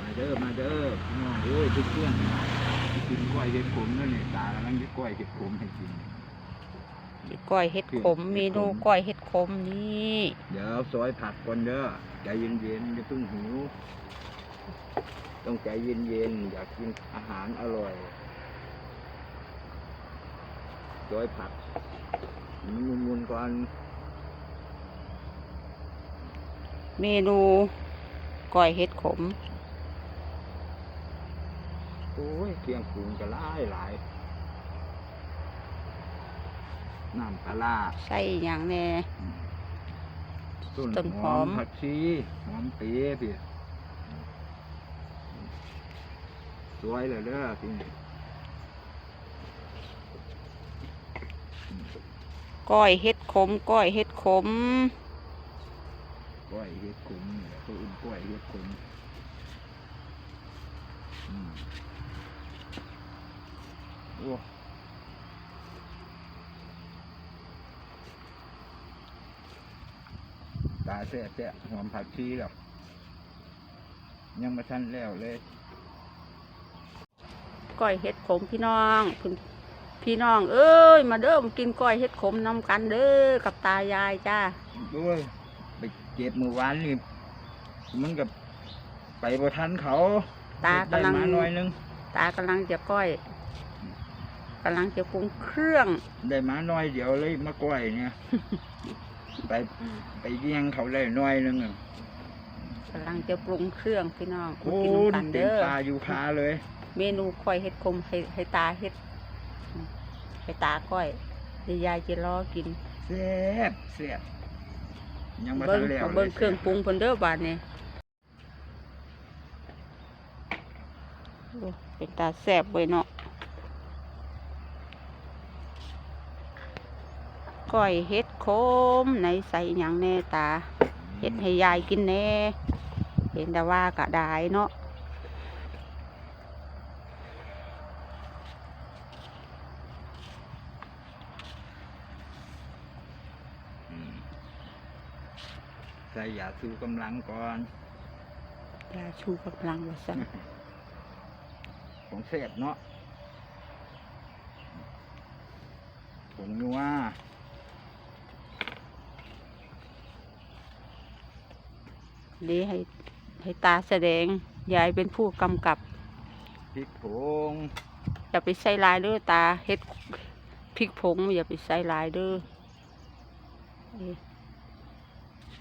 มาเด้อมาเด้อพี่น้องเอ้ยทุกเพื่อนกินกล้วยเห็ดขมนั่นนี่ตากำลังจะกล้วยเห็ดขมให้กินก้อยเห็ดขมเห็ดขมเมนูก้อยเห็ดขมนี่เดี๋ยวซอยผักก่อนเด้อใจเย็นๆอย่าเพิ่งหิวต้องใจเย็นๆอยากกินอาหารอร่อยซอยผักมันมุนๆก่อน เมนูก้อยเห็ดขม โอ้ย เครื่องปรุงก็หลายหลายน้ำปลาร้าใส่อย่างแน่ ต้นต้นหหออมมผักชีหอมเปี๊ยะพี่สวยเลยเด้อพี่นี่ก้อยเห็ดขม ก้อยเห็ดขม กล้วยเฮ็ดขมนี่แหละเขาอุ่นกล้วยเฮ็ดขมอืมโอ้ตาแซ่บแซ่บหอมผักชีหรอกยังมาทันแล้วเลยก้อยเห็ดขมพี่น้องพี่พี่น้อง เอ้ย มาเด้อมากินก้อยเห็ดขมนำกันเด้อกับตายายจ้าด้วยไป เก็บมือวานนี่มันกับไปบ่ทันเขาตากำลังได้มาหน่อยนึงตากำลังจะก้อยกำลังจะปรุงเครื่องได้มาหน่อยเดียวเลยมาก้อยเนี่ย ไปไปเลี้ยงเขาได้หน่อยนึงอะกำลังจะปรุงเครื่องพี่น้องมาโอ้กินนำกันเต็มเด้อตาอยู่คาเลย เมนูก้อยเห็ดขมให้ให้ตาเห็ดให้ตาก้อยเดี๋ยวยายจะรอกินแซ่บแซ่บ ยังมาเบิ้ทังนแล้วเอาเบิ้งลยเครื่องปรุงเพิ่นเด้อบาดนี้โอ้เป็นตาแซ่บเว้ยเนาะก้อยเห็ดขมในใส่หยังแน่ตาเห็ดให้ยายกินแน่ เห็นแต่ว่ากะได้เนาะ ส่ยาสูกำลังก่อนยาชูกำลังว่าซั่นของแซ่บเนาะผงนัวเดี๋ยวให้ให้ตาแสดง ยายเป็นผู้กำกับพริกผงอย่าไปใส่ลายเด้อตาเฮ็ดพริกผงอย่าไปใส่ลายเด้อเ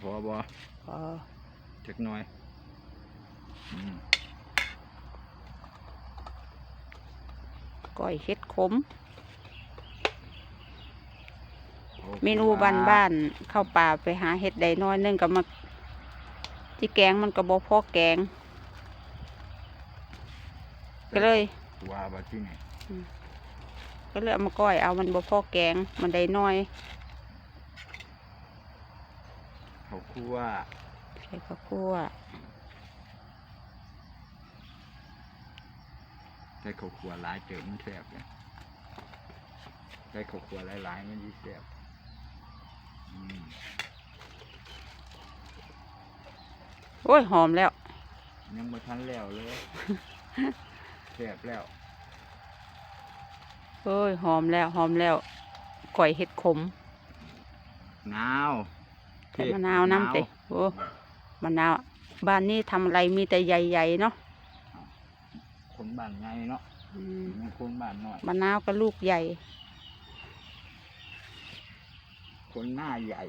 อ้ยพอบ่พอจักหน่อยอืมก้อยเฮ็ดขมโอคเมนูบ้านบ้านๆเข้าป่าไปหาเห็ดใดน้อยหนึงก็มาที่แกงมันก็บ่พอแกงก็เลยว่าบ่ที่ไหนก็เลยเอามาก้อยเอามันบ่พอแกงมันได้น้อยเขาคั่วใส่ข้าวคั่วใส่ข้าวคั่วหลายเติมมันแซ่บเลยใส่ข้าวคั่วหลายๆมันดีแซ่บอืมโอ้ยหอมแล้ว ยังบ่ทันแล้วเลยแซ่บแล้วโอ้ยหอมแล้วหอมแล้วก้อยเห็ดขมนาว ใส่มะนาวน้ำเตะโอ้มะนาวบ้านนี้ทำอะไรมีแต่ใหญ่ๆเนาะคนบ้านไงเนาะอืมมันคนบ้านน้อยมะนาวก็ลูกใหญ่ คนหน้าใหญ่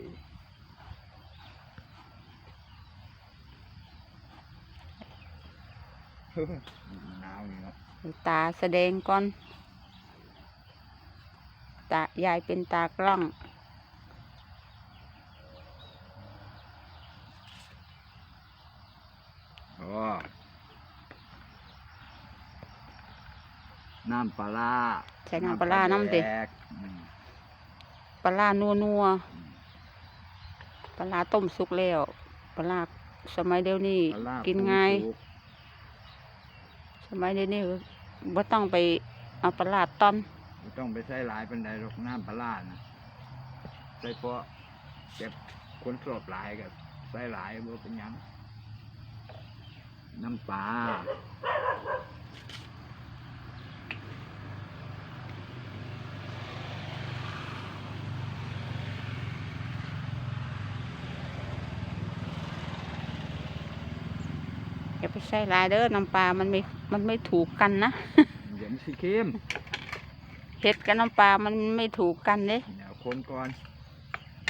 หนาวนี่เนาะตาแสดงก่อน ตายายเป็นตากล้อง อ๋อ น้ำปลาร้าใส่น้ำปลาร้าน้ำเด็แดกอืมปลาร้านัวนัวอืมปลาร้าต้มสุกแล้วปลาร้าสมัยเดี๋ยวนี้ปลาร้ากินง่ายปลูกสมัยเดี๋ยวนี้บ่ต้องไปเอาปลาร้าต้อนไม่ต้องไปใส่หลายเป็นไดหรอกน้ำปลาร้านะใส่เพราะเก็บคนสอบหลายกับใส่หลายบ่เป็นหยัง น้ำปลาอย่าไปใส่หลายเด้อน้ำปลา มันไม่ มันไม่ถูกกันนะ เดี๋ยวมันสิเค็มเห็ดกับน้ำปลา มันไม่ถูกกันเด้เดี๋ยวคนก่อน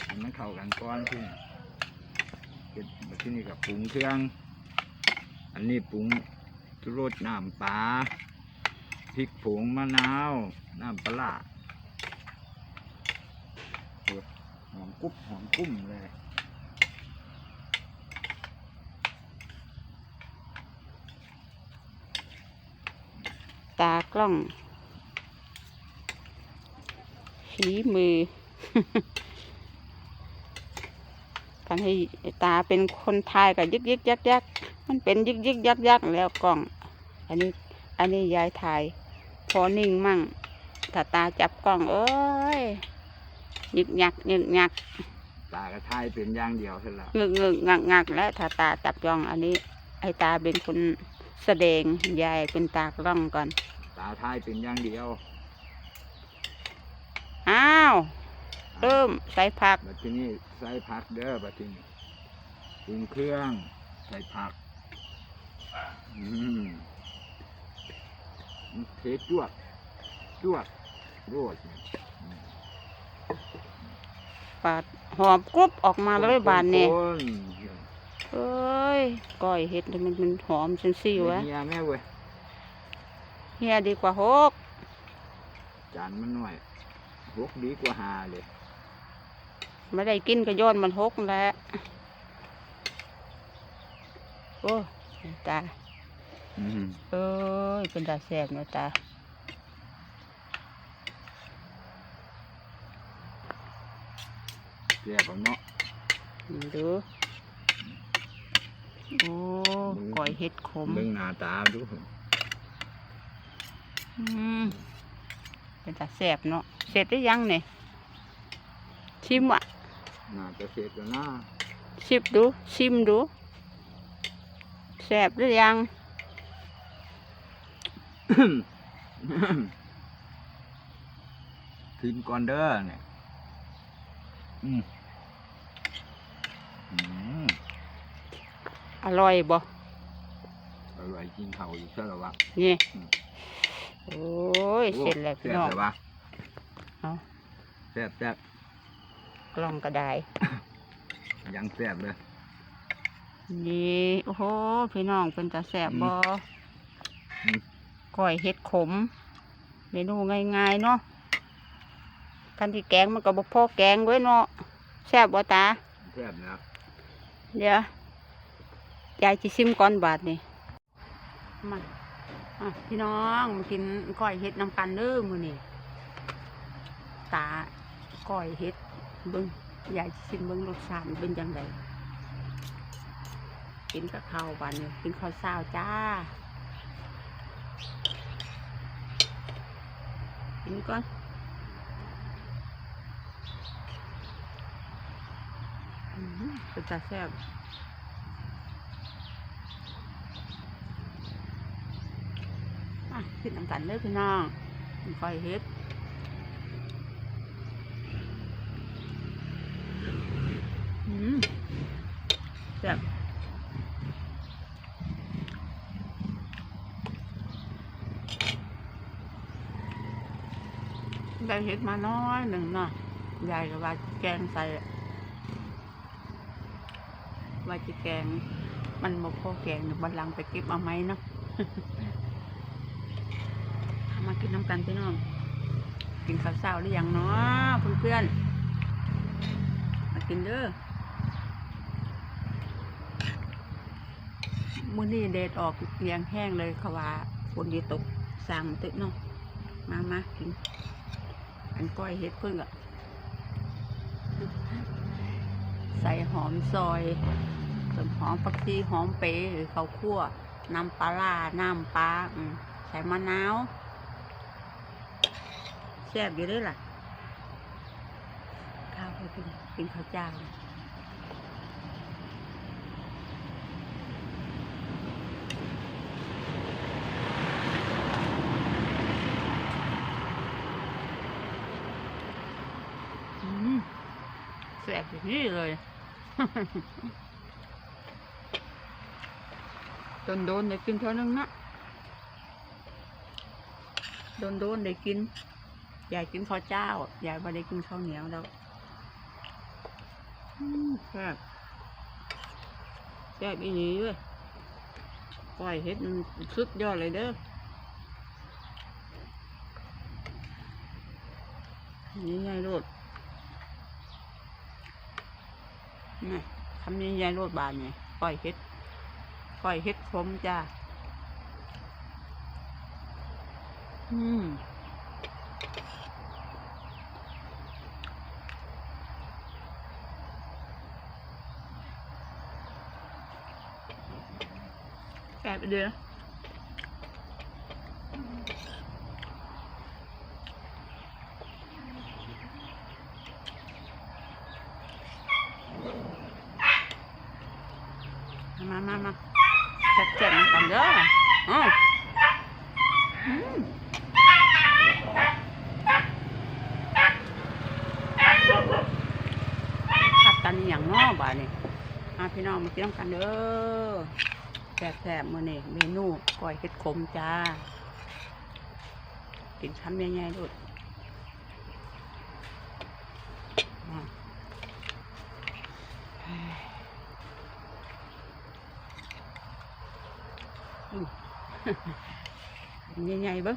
ให้มันเข้ากันก่อนที่เก็บมาที่นี่กับปรุงเครื่อง อันนี้ปรุงรสน้ำปลาพริกผงมะนาว น้ำปลาหอมกรุบหอมกุ้มเลยตากล้อง ฝีมือกันให้ตาเป็นคนไทยกับยึกยึกยักยัก มันเป็นยึกยึกยักยักแล้วกล้อง อันนี้ อันนี้ยายถ่าย พอนิ่งมั่งถ้าตาจับกล้องเอ้ยยึกยักยึกยักตากระทายเป็นอย่างเดียวเท่านั้นงึกงึกงักงักแล้วถ้าตาจับกล้องอันนี้ ไอ้ตาเป็นคนแสดงยายเป็นตากล้องก่อน ตาทายเป็นอย่างเดียว อ้าวเริ่มใส่ผัก บัดทีนี้ใส่ผักเด้อบัดทีนี้ปรุงเครื่อง ใส่ผัก อืมเทจวดจวดโรดปาดหอมกรุบออกมาเลยบานเนี่ยเอ้ยก้อยเห็ดมันมันหอมจังซี่วะเฮียแม่เว้ยเฮียดีกว่าหกจานมันหน่อยหกดีกว่าหาเลยไม่ได้กินก็ย้อนมันหกแล้วโอ้ ตาอืมเอ้ยเป็นตาแสบเนาะตาแซ่บเอาเนาะนี่ดูโอ้ก้อยเห็ดขมเบิ่งหน้าตาดูอืมเป็นตาแสบเนาะเสร็จหรือยังเนี่ยชิมอะน่าจะเสร็จแล้วนะชิมดู ชิมดู แสบหรือยังขึ้นก่อนเด้อเนี่ยอืมอืมอร่อยบ่อร่อยกินเข่าวอยู่ใช่หรอวะนี่อืมโอ้ยเสร็จแล้วพี่แซ่บน้องเลยวะเอาแซ่บแซ่บกล่องก็ได้ยังแซ่บเลย นี่โอ้โห พี่น้องเป็นตาแสบบ่อืมก้อยเห็ดขมเมนูง่ายๆเนาะกันที่แกงมันก็บ่พอแกงด้วยเนาะแซ่บบ่ตาแซ่บนะเดี๋ยวยายจิชิมก่อนบาทนี่มาอะพี่น้องมากินก้อยเห็ดน้ำกันเด้อมื้อนี้ตาก้อยเห็ดเบิ่งยายสิชิมเบิ่งรสชาติมันเป็นจังได กินกับข้าวบานนี้กินข้าวเช้าจ้า กินก่อนเป็นตาแซ่บอะขึ้นน้ำกันเลยพี่น้องมันคอยเฮ็ดอืมแซ่บ ได้เฮ็ดมาน้อยหนึ่งเนาะยายก็ว่าแกงใส่ว่าจะแกง มันบ่พอแกงเดี๋ยวบันลังไปเก็บเอาไหมเนาะมากินน้ำกันพี่น้อง กินข้าวเช้าหรือยังเนาะเพื่อนๆมากินเด้อมื้อนี้เดดออกเรียงแห้งเลยเขาว่าฝนดีตกสั่งตึกเนาะมามากิน อันก้อยเห็ดพึ่งอะใส่หอมซอยส่วนหอมผักชีหอมเปรย์หรือข้าวคั่วน้ำปลาล่าน้ำปลาใส่มะนาวแซ่บอยู่ด้วยล่ะข้าวไปกินกินข้าวเจ้า บอย่าง นี้เลย โดนโดนได้กินเท่านึงนะโดนโดนได้กิน อยายกินข้าวเจ้า อยายไม่ได้กินข้าวเหนียวแล้วแซ่บแซ่บอีนี้เลยปล่อยเฮ็ดสุดยอดเลยเด้อ นี่ไงโลดนี่ ทำยังไงโรดบานไงปล่อยเฮ็ดปล่อยเฮ็ดคมจ้า อืมแอบเดือมามามาจัดเจ็ดกันเด้ออ๋ออืมผัดกันอหย่างเนอกบ้านี่มา พี่น้องมากินน้ำกันเด้อแซ่บๆมื้อนี้เมนูก้อยเห็ดขมจ้า กินคำใหญ่ๆดูดใหญ่ๆเบิ้ง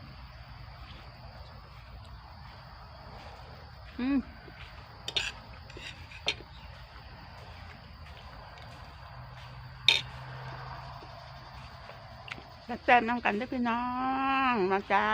อืม ซ่บๆน้ำกันด้วยพี่น้องมาจ้า